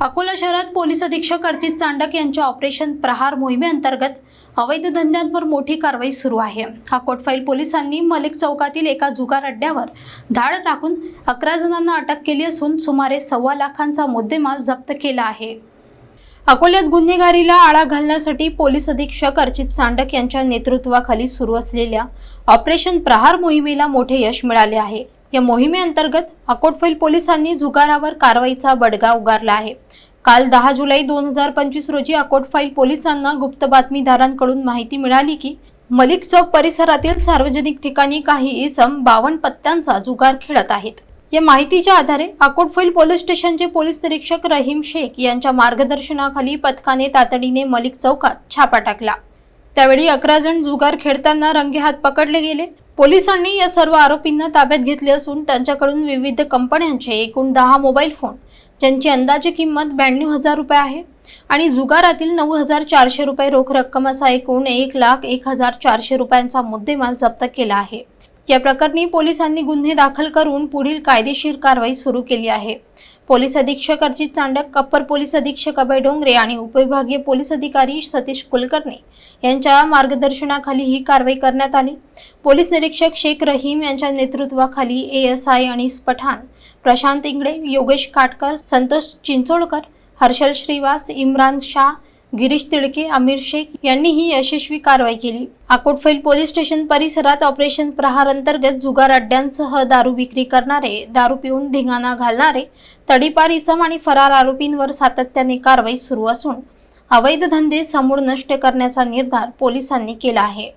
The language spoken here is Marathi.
अकोला शहरात पोलीस अधीक्षक अर्जित चांडक यांच्या ऑपरेशन प्रहार मोहिमेअंतर्गत अवैध धंद्यांवर मोठी कारवाई सुरू आहे. अकोटफैल पोलिसांनी मलिक चौकातील एका जुगार अड्ड्यावर धाड टाकून अकरा जणांना अटक केली असून सुमारे सव्वा लाखांचा मुद्देमाल जप्त केला आहे. अकोल्यात गुन्हेगारीला आळा घालण्यासाठी पोलीस अधीक्षक अर्चित चांडक यांच्या नेतृत्वाखाली सुरू असलेल्या ऑपरेशन प्रहार मोहिमेला मोठे यश मिळाले आहे. या मोहिमेअंतर्गत अकोटफैल पोलिसांनी जुगारावर कारवाईचा बडगा उगारला आहे. काल दहा जुलै दोन हजार पंचवीस रोजी अकोटफाईल पोलिसांना गुप्त बातमीदारांकडून माहिती मिळाली की मलिक चौक परिसरातील सार्वजनिक ठिकाणी काही इसम बावन्न पत्त्यांचा जुगार खेळत आहेत. या माहितीच्या आधारे अकोटफैल पोलीस स्टेशनचे पोलीस निरीक्षक रहीम शेख यांच्या मार्गदर्शनाखाली पथकाने तातडीने मलिक चौकात छापा टाकला. त्यावेळी अकरा जण जुगार खेळताना रंगेहात पकडले गेले. पोलिसांनी या सर्व आरोपींना ताब्यात घेतले असून त्यांच्याकडून विविध कंपन्यांचे एकूण दहा मोबाईल फोन ज्यांची अंदाजे किंमत ब्याण्णव हजार रुपये आहे आणि जुगारातील नऊ हजार चारशे रुपये रोख रक्कम असा एकूण एक लाख एक हजार चारशे रुपयांचा मुद्देमाल जप्त केला आहे. या प्रकरणी पोलिसांनी गुन्हे दाखल करून पुढील कायदेशीर कारवाई सुरू केली आहे. पोलीस अधीक्षक अर्जित चांडक अप्पर पोलीस अधीक्षक अभय डोंगरे आणि उपविभागीय पोलीस अधिकारी सतीश कुलकर्णी यांच्या मार्गदर्शनाखाली ही कारवाई करण्यात आली. पोलीस निरीक्षक शेख रहीम यांच्या नेतृत्वाखाली एएसआय अनिस पठाण प्रशांत इंगडे योगेश काटकर संतोष चिंचोळकर हर्षल श्रीवास इम्रान शाह गिरीश तिडके अमीर शेख यांनी ही यशस्वी कारवाई केली. अकोटफैल पोलीस स्टेशन परिसरात ऑपरेशन प्रहार अंतर्गत जुगार अड्ड्यांसह दारू विक्री करणारे दारू पिऊन धिंगाणा घालणारे तडीपार इसम आणि फरार आरोपींवर सातत्याने कारवाई सुरू असून अवैध धंदे समूळ नष्ट करण्याचा निर्धार पोलिसांनी केला आहे.